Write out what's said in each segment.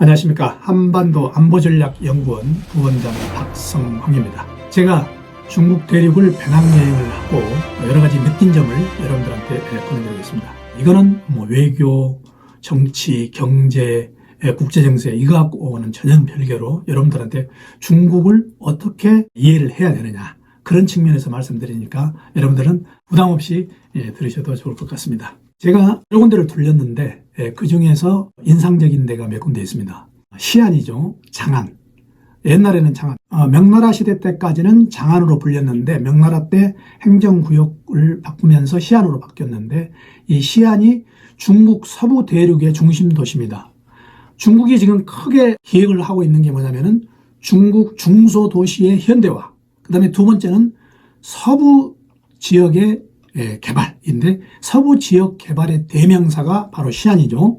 안녕하십니까. 한반도 안보전략연구원 부원장 박성황입니다. 제가 중국 대륙을 배낭여행을 하고 여러 가지 느낀 점을 여러분들한테 보내드리겠습니다. 이거는 뭐 외교, 정치, 경제, 국제정세 이거하고는 전혀 별개로 여러분들한테 중국을 어떻게 이해를 해야 되느냐 그런 측면에서 말씀드리니까 여러분들은 부담 없이 예, 들으셔도 좋을 것 같습니다. 제가 여러 군데를 돌렸는데 예, 그 중에서 인상적인 데가 몇 군데 있습니다. 시안이죠. 장안. 옛날에는 장안. 어, 명나라 시대 때까지는 장안으로 불렸는데 명나라 때 행정구역을 바꾸면서 시안으로 바뀌었는데 이 시안이 중국 서부 대륙의 중심 도시입니다. 중국이 지금 크게 기획을 하고 있는 게 뭐냐면은 중국 중소 도시의 현대화. 그 다음에 두 번째는 서부 지역의 예, 개발 인데 서부 지역 개발의 대명사가 바로 시안이죠.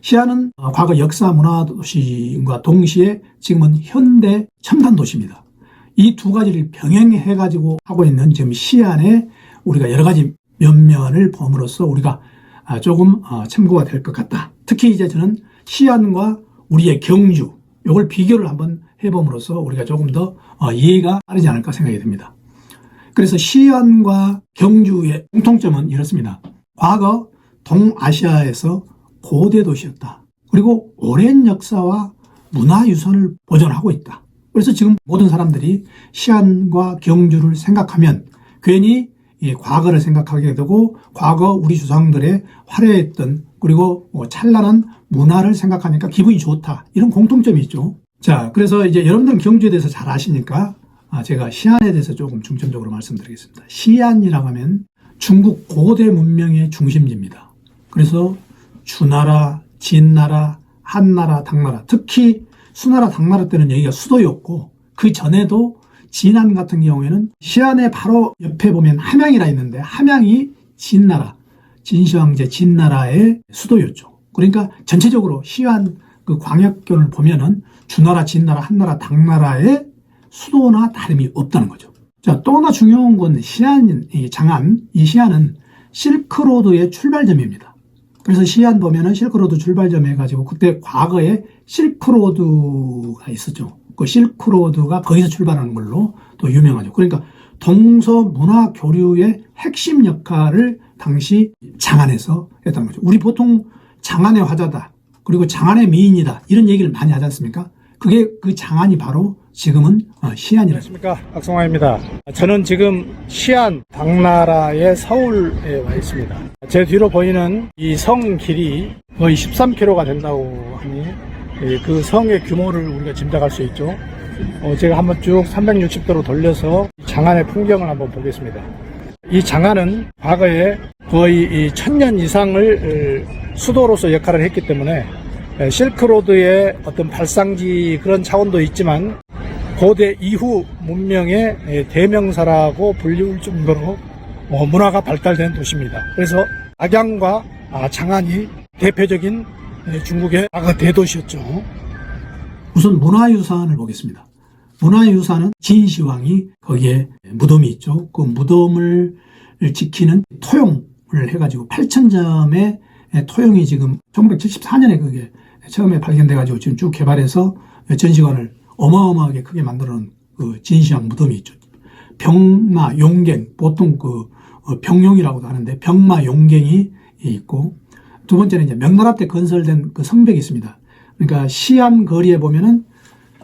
시안은 어, 과거 역사 문화 도시과 동시에 지금은 현대 첨단 도시입니다. 이 두 가지를 병행해 가지고 하고 있는 지금 시안에 우리가 여러 가지 면면을 봄으로써 우리가 아, 조금 어, 참고가 될 것 같다. 특히 이제 저는 시안과 우리의 경주 이걸 비교를 한번 해봄으로써 우리가 조금 더 어, 이해가 빠르지 않을까 생각이 듭니다. 그래서 시안과 경주의 공통점은 이렇습니다. 과거 동아시아에서 고대 도시였다. 그리고 오랜 역사와 문화유산을 보존하고 있다. 그래서 지금 모든 사람들이 시안과 경주를 생각하면 괜히 이 과거를 생각하게 되고 과거 우리 조상들의 화려했던 그리고 뭐 찬란한 문화를 생각하니까 기분이 좋다. 이런 공통점이 있죠. 자, 그래서 이제 여러분들은 경주에 대해서 잘 아시니까 아, 제가 시안에 대해서 조금 중점적으로 말씀드리겠습니다. 시안이라고 하면 중국 고대 문명의 중심지입니다. 그래서 주나라, 진나라, 한나라, 당나라, 특히 수나라, 당나라 때는 여기가 수도였고 그 전에도 진안 같은 경우에는 시안의 바로 옆에 보면 함양이라 있는데 함양이 진나라, 진시황제 진나라의 수도였죠. 그러니까 전체적으로 시안 그 광역권을 보면은 주나라, 진나라, 한나라, 당나라의 수도나 다름이 없다는 거죠. 자, 또 하나 중요한 건 시안, 이 장안, 이 시안은 실크로드의 출발점입니다. 그래서 시안 보면은 실크로드 출발점 해가지고 그때 과거에 실크로드가 있었죠. 그 실크로드가 거기서 출발하는 걸로 또 유명하죠. 그러니까 동서 문화 교류의 핵심 역할을 당시 장안에서 했다는 거죠. 우리 보통 장안의 화자다. 그리고 장안의 미인이다. 이런 얘기를 많이 하지 않습니까? 그게 그 장안이 바로 지금은 어, 시안이라고. 안녕하십니까 박성화입니다. 저는 지금 시안 당나라의 서울에 와 있습니다. 제 뒤로 보이는 이 성 길이 거의 13km가 된다고 하니 예, 그 성의 규모를 우리가 짐작할 수 있죠. 어, 제가 한번 쭉 360도로 돌려서 장안의 풍경을 한번 보겠습니다. 이 장안은 과거에 거의 이 천년 이상을 어, 수도로서 역할을 했기 때문에 에, 실크로드의 어떤 발상지 그런 차원도 있지만 고대 이후 문명의 에, 대명사라고 불리울 정도로 어, 문화가 발달된 도시입니다. 그래서 악양과 아, 장안이 대표적인 에, 중국의 대도시였죠. 우선 문화유산을 보겠습니다. 문화유산은 진시황이 거기에 무덤이 있죠. 그 무덤을 지키는 토용을 해가지고 8천점의 토용이 지금 1974년에 그게 처음에 발견돼가지고 지금 쭉 개발해서 전시관을 어마어마하게 크게 만들어 놓은 그 진시황 무덤이 있죠. 병마, 용갱, 보통 그 어, 병용이라고도 하는데 병마, 용갱이 있고 두 번째는 이제 명나라 때 건설된 그 성벽이 있습니다. 그러니까 시안 거리에 보면은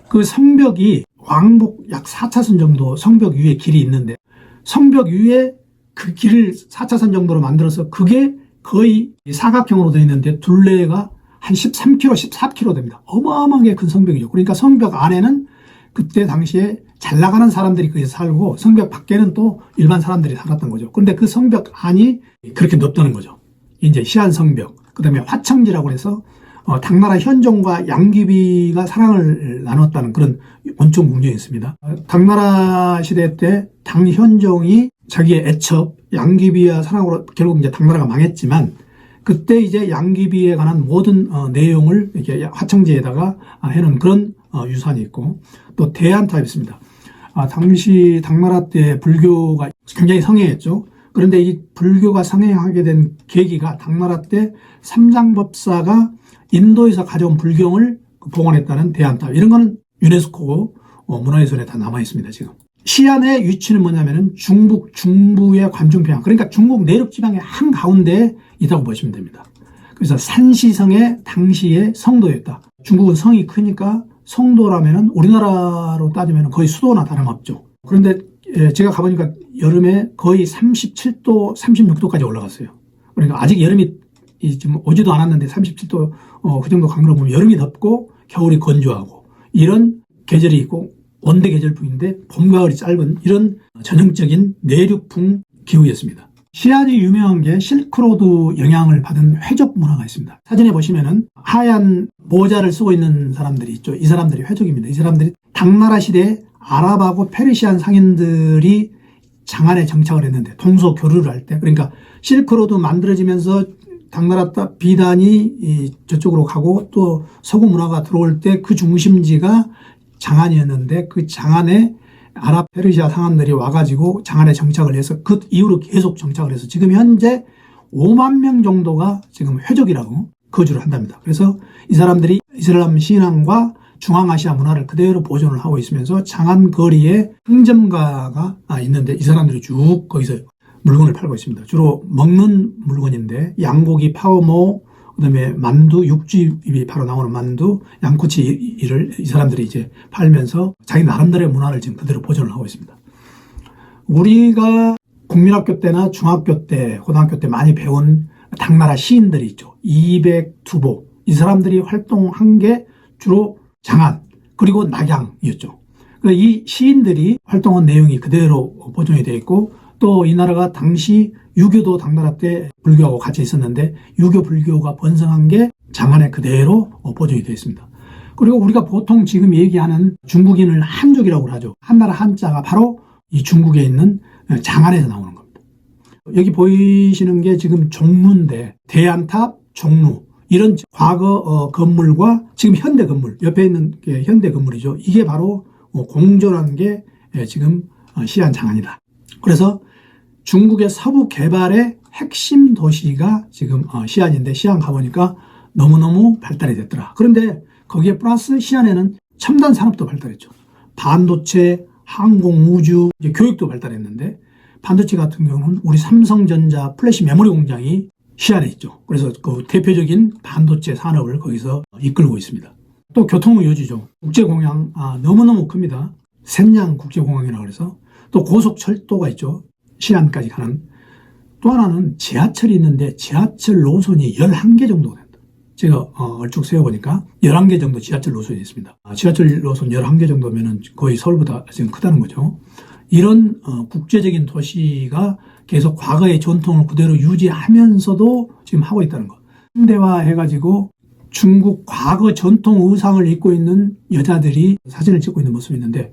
그 성벽이 왕복 약 4차선 정도 성벽 위에 길이 있는데 성벽 위에 그 길을 4차선 정도로 만들어서 그게 거의 사각형으로 되어 있는데 둘레가 한 13km, 14km 됩니다. 어마어마하게 큰 성벽이죠. 그러니까 성벽 안에는 그때 당시에 잘 나가는 사람들이 거기서 살고 성벽 밖에는 또 일반 사람들이 살았던 거죠. 그런데 그 성벽 안이 그렇게 넓다는 거죠. 이제 시안 성벽, 그 다음에 화청지라고 해서 어, 당나라 현종과 양귀비가 사랑을 나눴다는 그런 원청 궁정이 있습니다. 어, 당나라 시대 때 당현종이 자기의 애첩 양귀비와 사랑으로 결국 이제 당나라가 망했지만 그때 이제 양귀비에 관한 모든 어, 내용을 이렇게 화청지에다가 아, 해놓은 그런 어, 유산이 있고 또 대안탑이 있습니다. 아, 당시 당나라 때 불교가 굉장히 성행했죠. 그런데 이 불교가 성행하게 된 계기가 당나라 때 삼장법사가 인도에서 가져온 불경을 복원했다는 대안탑 이런 거는 유네스코 어, 문화유산에 다 남아 있습니다 지금. 시안의 위치는 뭐냐면은 중북 중부의 관중평양 그러니까 중국 내륙 지방의 한 가운데에 있다고 보시면 됩니다. 그래서 산시성의 당시의 성도였다. 중국은 성이 크니까 성도라면은 우리나라로 따지면 거의 수도나 다름없죠. 그런데 예, 제가 가보니까 여름에 거의 37도, 36도까지 올라갔어요. 그러니까 아직 여름이 이 지금 오지도 않았는데 37도 어, 그 정도 강도로 보면 여름이 덥고 겨울이 건조하고 이런 계절이 있고 원대 계절풍인데 봄 가을이 짧은 이런 전형적인 내륙풍 기후였습니다. 시안이 유명한 게 실크로드 영향을 받은 회족 문화가 있습니다. 사진에 보시면은 하얀 모자를 쓰고 있는 사람들이 있죠. 이 사람들이 회족입니다. 이 사람들이 당나라 시대에 아랍하고 페르시안 상인들이 장안에 정착을 했는데 동서 교류를 할 때 그러니까 실크로드 만들어지면서 당나라 따- 비단이 이 저쪽으로 가고 또 서구 문화가 들어올 때 그 중심지가 장안이었는데 그 장안에 아랍 페르시아 상인들이 와가지고 장안에 정착을 해서 그 이후로 계속 정착을 해서 지금 현재 5만 명 정도가 지금 회족이라고 거주를 한답니다. 그래서 이 사람들이 이슬람 신앙과 중앙아시아 문화를 그대로 보존을 하고 있으면서 장안 거리에 상점가가 아, 있는데 이 사람들이 쭉 거기서 물건을 팔고 있습니다. 주로 먹는 물건인데 양고기, 파워모, 그 다음에 만두, 육즙이 바로 나오는 만두, 양꼬치 이를 이 사람들이 이제 팔면서 자기 나름대로의 문화를 지금 그대로 보존을 하고 있습니다. 우리가 국민학교 때나 중학교 때, 고등학교 때 많이 배운 당나라 시인들이 있죠. 이백투보. 이 사람들이 활동한 게 주로 장안, 그리고 낙양이었죠. 그이 시인들이 활동한 내용이 그대로 보존이 되어 있고 또 이 나라가 당시 유교도 당나라 때 불교하고 같이 있었는데 유교 불교가 번성한 게 장안에 그대로 보존이 되어 있습니다. 그리고 우리가 보통 지금 얘기하는 중국인을 한족이라고 하죠. 한나라 한자가 바로 이 중국에 있는 장안에서 나오는 겁니다. 여기 보이시는 게 지금 종루인데 대안탑, 종루 이런 과거 어, 건물과 지금 현대 건물 옆에 있는 게 현대 건물이죠. 이게 바로 어, 공존한 게 예, 지금 어, 시안 장안이다. 그래서 중국의 서부 개발의 핵심 도시가 지금 어, 시안인데 시안 가보니까 너무너무 발달이 됐더라. 그런데 거기에 플러스 시안에는 첨단 산업도 발달했죠. 반도체, 항공, 우주, 교육도 발달했는데 반도체 같은 경우는 우리 삼성전자 플래시 메모리 공장이 시안에 있죠. 그래서 그 대표적인 반도체 산업을 거기서 이끌고 있습니다. 또 교통의 요지죠. 국제공항 아, 너무너무 큽니다. 센양 국제공항이라고 그래서 또 고속철도가 있죠. 시안까지 가는 또 하나는 지하철이 있는데 지하철 노선이 11개 정도 된다. 제가 어, 얼쭉 세어보니까 11개 정도 지하철 노선이 있습니다. 아, 지하철 노선 11개 정도면 거의 서울보다 지금 크다는 거죠. 이런 어, 국제적인 도시가 계속 과거의 전통을 그대로 유지하면서도 지금 하고 있다는 것. 현대화 해가지고 중국 과거 전통 의상을 입고 있는 여자들이 사진을 찍고 있는 모습이 있는데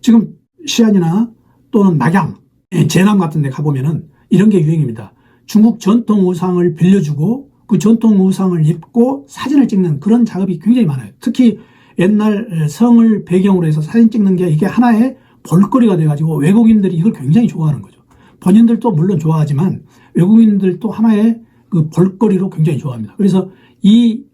지금 시안이나 또는 낙양, 예, 제남 같은 데 가보면은 이런 게 유행입니다. 중국 전통 의상을 빌려주고 그 전통 의상을 입고 사진을 찍는 그런 작업이 굉장히 많아요. 특히 옛날 성을 배경으로 해서 사진 찍는 게 이게 하나의 볼거리가 돼가지고 외국인들이 이걸 굉장히 좋아하는 거죠. 본인들도 물론 좋아하지만 외국인들도 하나의 그 볼거리로 굉장히 좋아합니다. 그래서 이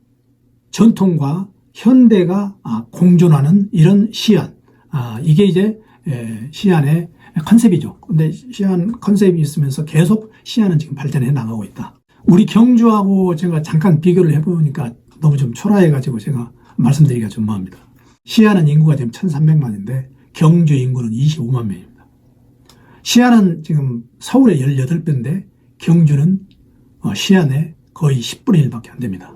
전통과 현대가 아, 공존하는 이런 시안, 아, 이게 이제 에, 시안의 컨셉이죠. 근데 시안 컨셉이 있으면서 계속 시안은 지금 발전해 나가고 있다. 우리 경주하고 제가 잠깐 비교를 해보니까 너무 좀 초라해가지고 제가 말씀드리기가 좀 뭐합니다. 시안은 인구가 지금 1300만인데 경주 인구는 25만 명입니다. 시안은 지금 서울의 18배인데 경주는 어, 시안의 거의 10분의 1밖에 안 됩니다.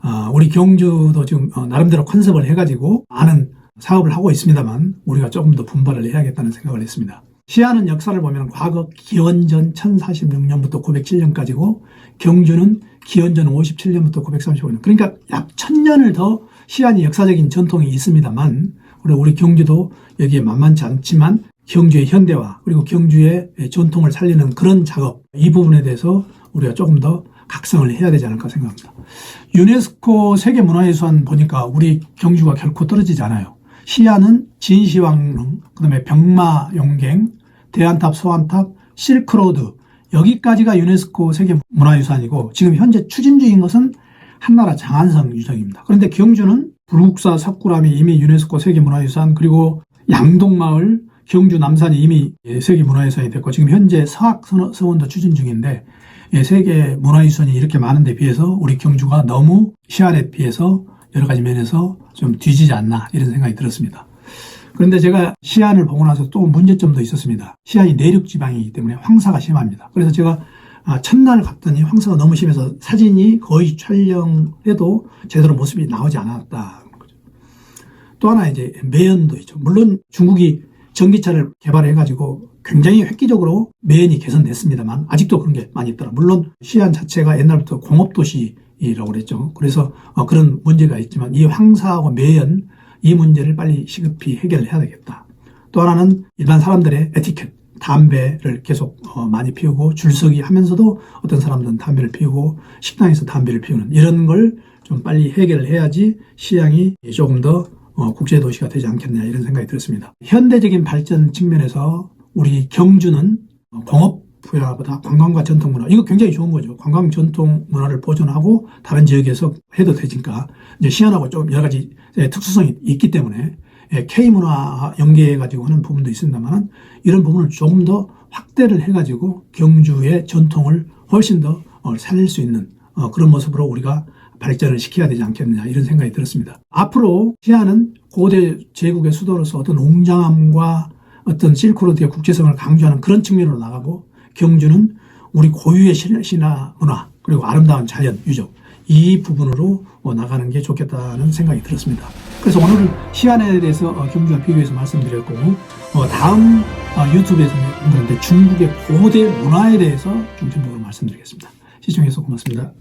아, 우리 경주도 지금 어, 나름대로 컨셉을 해가지고 많은 사업을 하고 있습니다만 우리가 조금 더 분발을 해야겠다는 생각을 했습니다. 시안은 역사를 보면 과거 기원전 1046년부터 907년까지고 경주는 기원전 57년부터 935년 그러니까 약 1000년을 더 시안이 역사적인 전통이 있습니다만 우리 우리 경주도 여기에 만만치 않지만 경주의 현대화 그리고 경주의 전통을 살리는 그런 작업 이 부분에 대해서 우리가 조금 더 각성을 해야 되지 않을까 생각합니다. 유네스코 세계문화유산 보니까 우리 경주가 결코 떨어지지 않아요. 시야는 진시황릉, 그 다음에 병마용갱, 대안탑, 소안탑, 실크로드 여기까지가 유네스코 세계문화유산이고 지금 현재 추진 중인 것은 한나라 장안성 유적입니다. 그런데 경주는 불국사 석굴암이 이미 유네스코 세계문화유산 그리고 양동마을 경주 남산이 이미 예, 세계문화유산이 됐고 지금 현재 서학서원도 추진 중인데 예, 세계 문화유산이 이렇게 많은데 비해서 우리 경주가 너무 시안에 비해서 여러 가지 면에서 좀 뒤지지 않나 이런 생각이 들었습니다. 그런데 제가 시안을 보고 나서 또 문제점도 있었습니다. 시안이 내륙 지방이기 때문에 황사가 심합니다. 그래서 제가 아, 첫날 갔더니 황사가 너무 심해서 사진이 거의 촬영해도 제대로 모습이 나오지 않았다. 또 하나 이제 매연도 있죠. 물론 중국이 전기차를 개발해가지고 굉장히 획기적으로 매연이 개선됐습니다만 아직도 그런 게 많이 있더라. 물론 시안 자체가 옛날부터 공업도시라고 그랬죠. 그래서 어, 그런 문제가 있지만 이 황사하고 매연 이 문제를 빨리 시급히 해결해야 되겠다. 또 하나는 일반 사람들의 에티켓, 담배를 계속 어, 많이 피우고 줄서기 하면서도 어떤 사람들은 담배를 피우고 식당에서 담배를 피우는 이런 걸 좀 빨리 해결을 해야지 시향이 조금 더 어, 국제도시가 되지 않겠냐 이런 생각이 들었습니다. 현대적인 발전 측면에서 우리 경주는 어, 공업 부여보다 관광과 전통 문화 이거 굉장히 좋은 거죠. 관광 전통 문화를 보존하고 다른 지역에서 해도 되니까 이제 시안하고 좀 여러 가지 예, 특수성이 있기 때문에 예, K 문화 연계해 가지고 하는 부분도 있습니다만 이런 부분을 조금 더 확대를 해 가지고 경주의 전통을 훨씬 더 어, 살릴 수 있는 어, 그런 모습으로 우리가 발전을 시켜야 되지 않겠느냐 이런 생각이 들었습니다. 앞으로 시안은 고대 제국의 수도로서 어떤 웅장함과 어떤 실크로드의 국제성을 강조하는 그런 측면으로 나가고 경주는 우리 고유의 신- 신화 문화 그리고 아름다운 자연 유적 이 부분으로 어, 나가는 게 좋겠다는 생각이 들었습니다. 그래서 오늘은 시안에 대해서 어, 경주와 비교해서 말씀드렸고 어, 다음 어, 유튜브에서 여러분들한테 중국의 고대 문화에 대해서 중점적으로 말씀드리겠습니다. 시청해주셔서 고맙습니다.